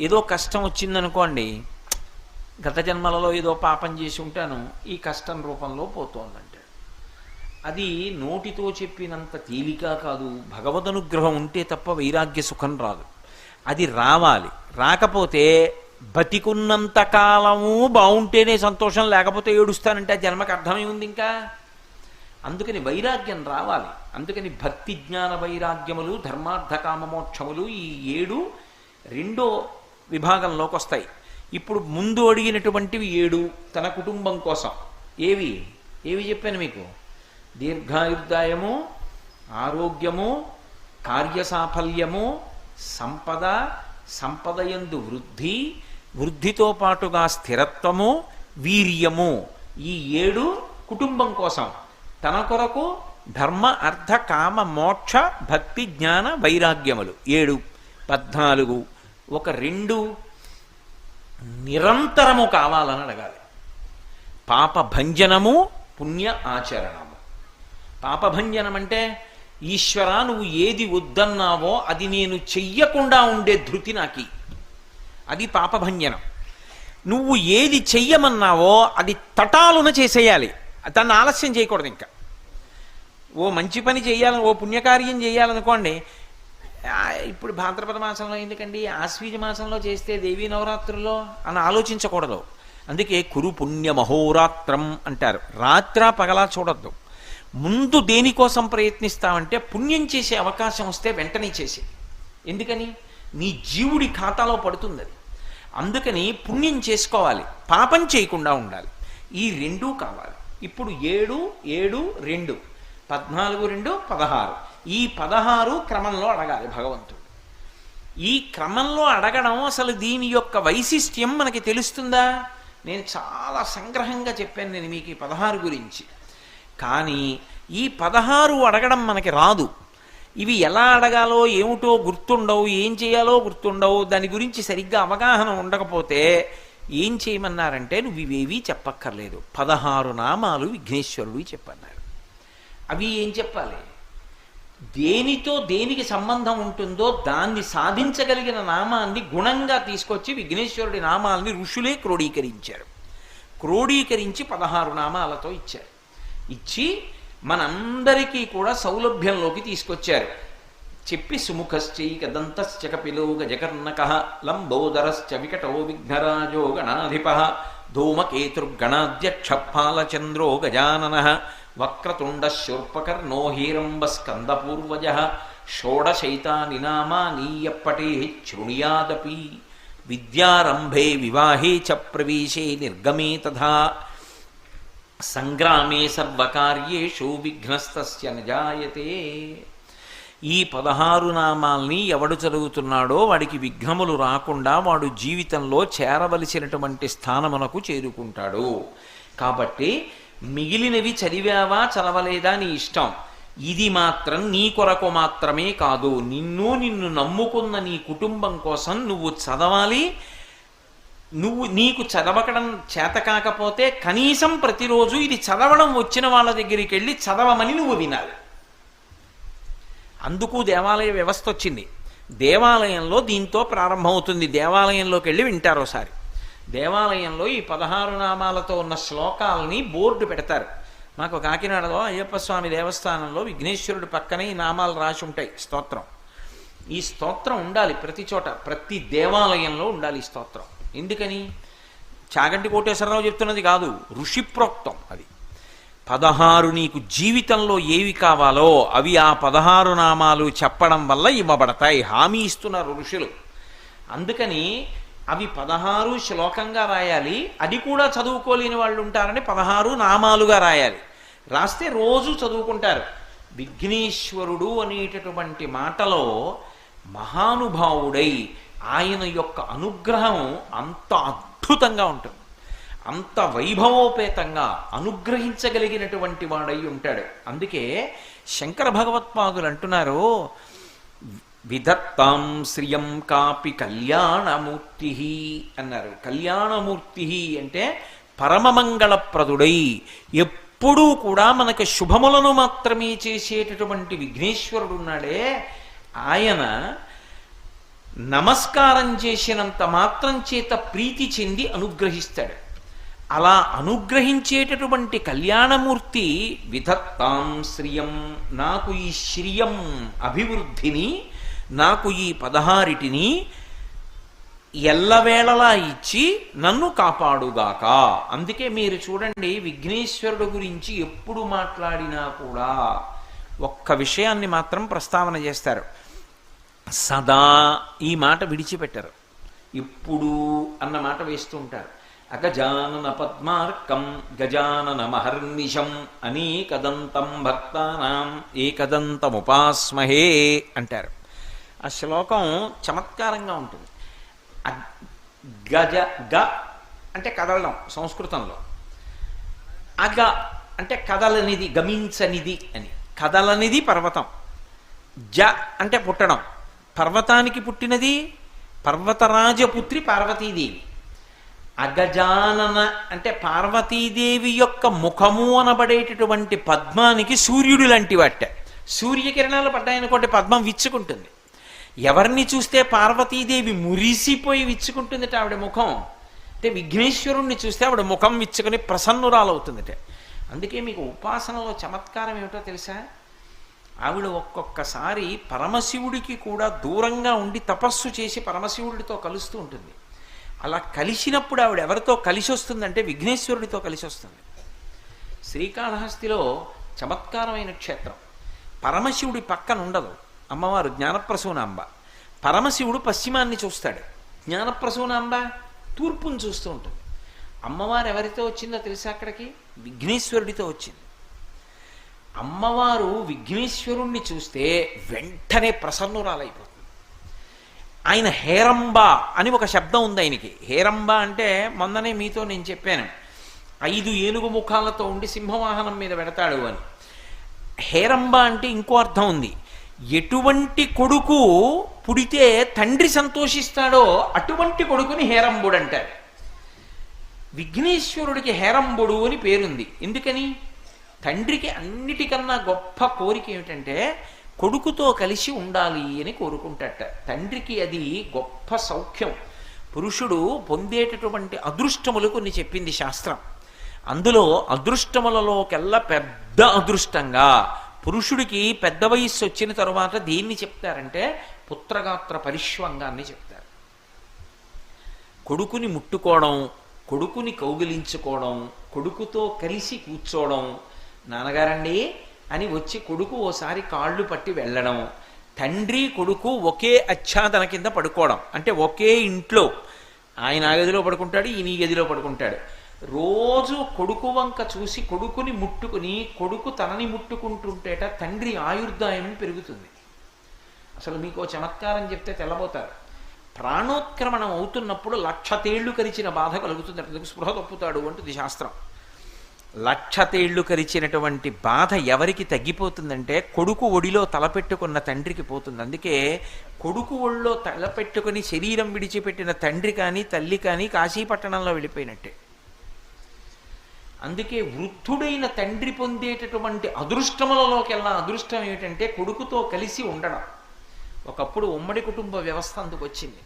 ఏదో కష్టం వచ్చిందనుకోండి గత జన్మలలో ఏదో పాపం చేసి ఉంటాను ఈ కష్టం రూపంలో పోతోందంటాడు. అది నోటితో చెప్పినంత తేలిక కాదు. భగవదనుగ్రహం ఉంటే తప్ప వైరాగ్య సుఖం రాదు. అది రావాలి. రాకపోతే బతికున్నంత కాలము బాగుంటేనే సంతోషం లేకపోతే ఏడుస్తానంటే ఆ జన్మకు అర్థమై ఉంది ఇంకా? అందుకని వైరాగ్యం రావాలి. అందుకని భక్తి జ్ఞాన వైరాగ్యములు ధర్మార్థ కామమోక్షములు ఈ ఏడు రెండో విభాగంలోకి వస్తాయి ఇప్పుడు ముందు అడిగినటువంటివి ఏడు తన కుటుంబం కోసం. ఏవి? ఏవి చెప్పాను మీకు? దీర్ఘాయుర్దాయము ఆరోగ్యము కార్యసాఫల్యము సంపద సంపదయందు వృద్ధి వృద్ధితో పాటుగా స్థిరత్వము వీర్యము. ఈ ఏడు కుటుంబం కోసం. తన కొరకు ధర్మ అర్థ కామ మోక్ష భక్తి జ్ఞాన వైరాగ్యములు. ఏడు. పద్నాలుగు. ఒక రెండు నిరంతరము కావాలని అడగాలి. పాప భంజనము పుణ్య ఆచరణము. పాపభంజనం అంటే ఈశ్వర నువ్వు ఏది వద్దన్నావో అది నేను చెయ్యకుండా ఉండే ధృతి నాకి. అది పాపభంజనం నువ్వు ఏది చెయ్యమన్నావో అది తటాలున చేసేయాలి. దాన్ని ఆలస్యం చేయకూడదు ఇంకా. ఓ మంచి పని చేయాలని ఓ పుణ్యకార్యం చేయాలనుకోండి ఇప్పుడు భాద్రపద మాసంలో ఎందుకండి? ఆశ్వీజ మాసంలో చేస్తే దేవీ నవరాత్రుల్లో అని ఆలోచించకూడదు. అందుకే కురు పుణ్య మహోరాత్రం అంటారు. రాత్ర పగలా చూడొద్దు. ముందు దేనికోసం ప్రయత్నిస్తామంటే పుణ్యం చేసే అవకాశం వస్తే వెంటనే చేసే ఎందుకని? నీ జీవుడి ఖాతాలో పడుతుంది అది అందుకని పుణ్యం చేసుకోవాలి. పాపం చేయకుండా ఉండాలి. ఈ రెండూ కావాలి. ఇప్పుడు ఏడు ఏడు రెండు. పద్నాలుగు రెండు పదహారు. ఈ పదహారు క్రమంలో అడగాలి భగవంతుడు. ఈ క్రమంలో అడగడం అసలు దీని యొక్క వైశిష్ట్యం మనకి తెలుస్తుందా? నేను చాలా సంగ్రహంగా చెప్పాను నేను మీకు ఈ పదహారు గురించి. కానీ ఈ పదహారు అడగడం మనకి రాదు. ఇవి ఎలా అడగాలో ఏమిటో గుర్తుండవు ఏం చేయాలో గుర్తుండవు దాని గురించి సరిగ్గా అవగాహన ఉండకపోతే ఏం చేయమన్నారంటే నువ్వు ఇవేవి చెప్పక్కర్లేదు. పదహారు నామాలు విఘ్నేశ్వరుడు చెప్పన్నారు. అవి ఏం చెప్పాలి? దేనితో దేనికి సంబంధం ఉంటుందో దాన్ని సాధించగలిగిన నామాన్ని గుణంగా తీసుకొచ్చి విఘ్నేశ్వరుడి నామాల్ని ఋషులే క్రోడీకరించారు. క్రోడీకరించి పదహారు నామాలతో ఇచ్చారు. ఇచ్చి మనందరికీ కూడా సౌలభ్యంలోకి తీసుకొచ్చారు. చెప్పి సుముఖశ్చైక దంతశ్చ కపిలో గజకర్ణక లంబోదరశ్చ వికటో విఘ్నరాజో గణాధిప ధూమకేతుర్గణాధ్యక్షపాలచంద్రో గజానన వక్రతుండ శూర్పకర్ణో హీరంబ స్కందపూర్వజ షోడశైతాని నామానీయప్పటే శృణుయాదపి విద్యారంభే వివాహే చ ప్రవేశే నిర్గమే తథా సంగ్రామే సర్వకార్యేషు విఘ్నస్తస్య నజాయతే. ఈ పదహారు నామాల్ని ఎవడు చదువుతున్నాడో వాడికి విఘ్నములు రాకుండా వాడు జీవితంలో చేరవలసినటువంటి స్థానమునకు చేరుకుంటాడు. కాబట్టి మిగిలినవి చదివావా చదవలేదా నీ ఇష్టం? ఇది మాత్రం నీ కొరకు మాత్రమే కాదు. నిన్ను నిన్ను నమ్ముకున్న నీ కుటుంబం కోసం నువ్వు చదవాలి. నువ్వు నీకు చదవకడం చేత కాకపోతే కనీసం ప్రతిరోజు ఇది చదవడం వచ్చిన వాళ్ళ దగ్గరికి వెళ్ళి చదవమని నువ్వు వినాలి. అందుకు దేవాలయ వ్యవస్థ వచ్చింది. దేవాలయంలో దీంతో ప్రారంభమవుతుంది. దేవాలయంలోకి వెళ్ళి వింటారు ఒకసారి. దేవాలయంలో ఈ పదహారు నామాలతో ఉన్న శ్లోకాలని బోర్డు పెడతారు. మాకు కాకినాడలో అయ్యప్ప స్వామి దేవస్థానంలో విఘ్నేశ్వరుడు పక్కనే ఈ నామాలు రాసి ఉంటాయి స్తోత్రం. ఈ స్తోత్రం ఉండాలి ప్రతి చోట ప్రతి దేవాలయంలో ఉండాలి ఈ స్తోత్రం. ఎందుకని? చాగంటి కోటేశ్వరరావు చెప్తున్నది కాదు ఋషిప్రోక్తం అది. పదహారు నీకు జీవితంలో ఏవి కావాలో అవి ఆ పదహారు నామాలు చెప్పడం వల్ల ఇవ్వబడతాయి హామీ ఇస్తున్నారు ఋషులు. అందుకని అవి పదహారు శ్లోకంగా రాయాలి. అది కూడా చదువుకోలేని వాళ్ళు ఉంటారని పదహారు నామాలుగా రాయాలి. రాస్తే రోజు చదువుకుంటారు. విఘ్నేశ్వరుడు అనేటటువంటి మాటలో మహానుభావుడై ఆయన యొక్క అనుగ్రహం అంత అద్భుతంగా ఉంటుంది. అంత వైభవోపేతంగా అనుగ్రహించగలిగినటువంటి వాడై ఉంటాడు. అందుకే శంకర భగవత్పాదులు అంటున్నారు విధత్తాం శ్రియం కాపి కళ్యాణమూర్తి అన్నారు. కళ్యాణమూర్తి అంటే పరమమంగళప్రదుడై ఎప్పుడూ కూడా మనకు శుభములను మాత్రమే చేసేటటువంటి విఘ్నేశ్వరుడు ఉన్నాడే ఆయన నమస్కారం చేసినంత మాత్రం చేత ప్రీతి చెంది అనుగ్రహిస్తాడు. అలా అనుగ్రహించేటటువంటి కళ్యాణమూర్తి విధత్తాం శ్రియం నాకు ఈ శ్రియం అభివృద్ధిని నాకు ఈ పదహారిటిని ఎల్లవేళలా ఇచ్చి నన్ను కాపాడుగాక. అందుకే మీరు చూడండి విఘ్నేశ్వరుడు గురించి ఎప్పుడు మాట్లాడినా కూడా ఒక్క విషయాన్ని మాత్రం ప్రస్తావన చేస్తారు. సదా ఈ మాట విడిచిపెట్టారు. ఇప్పుడు అన్న మాట వేస్తూ ఉంటారు అగజానన పద్మార్కం గజానన మహర్నిషం అనేకదంతం భక్తానాం ఏకదంతముపాస్మహే అంటారు. ఆ శ్లోకం చమత్కారంగా ఉంటుంది. అగ్- గజ గ అంటే కదలడం సంస్కృతంలో. అగ అంటే కదలనిది గమించనిది అని. కదలనిది పర్వతం. జ అంటే పుట్టడం. పర్వతానికి పుట్టినది పర్వతరాజపుత్రి పార్వతీదేవి. అగజానన అంటే పార్వతీదేవి యొక్క ముఖము అనబడేటటువంటి పద్మానికి సూర్యుడు లాంటి వాట సూర్యకిరణాలు పడ్డాయనుకోండి పద్మం విచ్చుకుంటుంది. ఎవరిని చూస్తే పార్వతీదేవి మురిసిపోయి విచ్చుకుంటుందట ఆవిడ ముఖం? అంటే విఘ్నేశ్వరుణ్ణి చూస్తే ఆవిడ ముఖం విచ్చుకొని ప్రసన్నురాలవుతుందట. అందుకే మీకు ఉపాసనలో చమత్కారం ఏమిటో తెలుసా? ఆవిడ ఒక్కొక్కసారి పరమశివుడికి కూడా దూరంగా ఉండి తపస్సు చేసి పరమశివుడితో కలుస్తూ ఉంటుంది. అలా కలిసినప్పుడు ఆవిడ ఎవరితో కలిసి వస్తుందంటే విఘ్నేశ్వరుడితో కలిసి వస్తుంది శ్రీకాళహస్తిలో చమత్కారమైన క్షేత్రం. పరమశివుడి పక్కన ఉండదు అమ్మవారు జ్ఞానప్రసూనాంబ. పరమశివుడు పశ్చిమాన్ని చూస్తాడు. జ్ఞానప్రసూనాంబ తూర్పును చూస్తూ ఉంటుంది. అమ్మవారు ఎవరితో వచ్చిందో తెలుసా అక్కడికి? విఘ్నేశ్వరుడితో వచ్చింది. అమ్మవారు విఘ్నేశ్వరుణ్ణి చూస్తే వెంటనే ప్రసన్నురాలైపోతుంది. ఆయన హేరంబ అని ఒక శబ్దం ఉంది ఆయనకి. హేరంబ అంటే మొన్ననే మీతో నేను చెప్పాను. ఐదు ఏనుగు ముఖాలతో ఉండి సింహవాహనం మీద పెడతాడు అని. హేరంబ అంటే ఇంకో అర్థం ఉంది. ఎటువంటి కొడుకు పుడితే తండ్రి సంతోషిస్తాడో అటువంటి కొడుకుని హేరంబుడు అంటారు. విఘ్నేశ్వరుడికి హేరంబుడు అని పేరుంది. ఎందుకని? తండ్రికి అన్నిటికన్నా గొప్ప కోరిక ఏమిటంటే కొడుకుతో కలిసి ఉండాలి అని కోరుకుంటాట. తండ్రికి అది గొప్ప సౌఖ్యం. పురుషుడు పొందేటటువంటి అదృష్టములు కొన్ని చెప్పింది శాస్త్రం. అందులో అదృష్టములలోకెల్లా పెద్ద అదృష్టంగా పురుషుడికి పెద్ద వయస్సు వచ్చిన తరువాత దేన్ని చెప్తారంటే పుత్రగాత్ర పరిష్వంగాన్ని చెప్తారు. కొడుకుని ముట్టుకోవడం కొడుకుని కౌగిలించుకోవడం కొడుకుతో కలిసి కూర్చోవడం నాన్నగారండి అని వచ్చి కొడుకు ఓసారి కాళ్ళు పట్టి వెళ్ళడం తండ్రి కొడుకు ఒకే అచ్చాదన కింద పడుకోవడం అంటే ఒకే ఇంట్లో. ఆయన ఆ గదిలో పడుకుంటాడు ఈయన ఈ గదిలో పడుకుంటాడు. రోజు కొడుకు వంక చూసి కొడుకుని ముట్టుకుని కొడుకు తనని ముట్టుకుంటుంటేట తండ్రి ఆయుర్దాయం పెరుగుతుంది. అసలు మీకు చమత్కారం చెప్తే తెల్లబోతారు. ప్రాణోత్క్రమణం అవుతున్నప్పుడు లక్ష తేళ్ళు కరిచిన బాధ కలుగుతుంది. అందుకు స్పృహ తప్పుతాడు అంటుంది శాస్త్రం. లక్ష తేళ్ళు కరిచినటువంటి బాధ ఎవరికి తగ్గిపోతుందంటే కొడుకు ఒడిలో తలపెట్టుకున్న తండ్రికి పోతుంది. అందుకే కొడుకు ఒడిలో తలపెట్టుకుని శరీరం విడిచిపెట్టిన తండ్రి కానీ తల్లి కానీ కాశీపట్టణంలో వెళ్ళిపోయినట్టే. అందుకే వృద్ధుడైన తండ్రి పొందేటటువంటి అదృష్టములలోకెల్లా అదృష్టం ఏమిటంటే కొడుకుతో కలిసి ఉండడం. ఒకప్పుడు ఉమ్మడి కుటుంబ వ్యవస్థ అందుకు వచ్చింది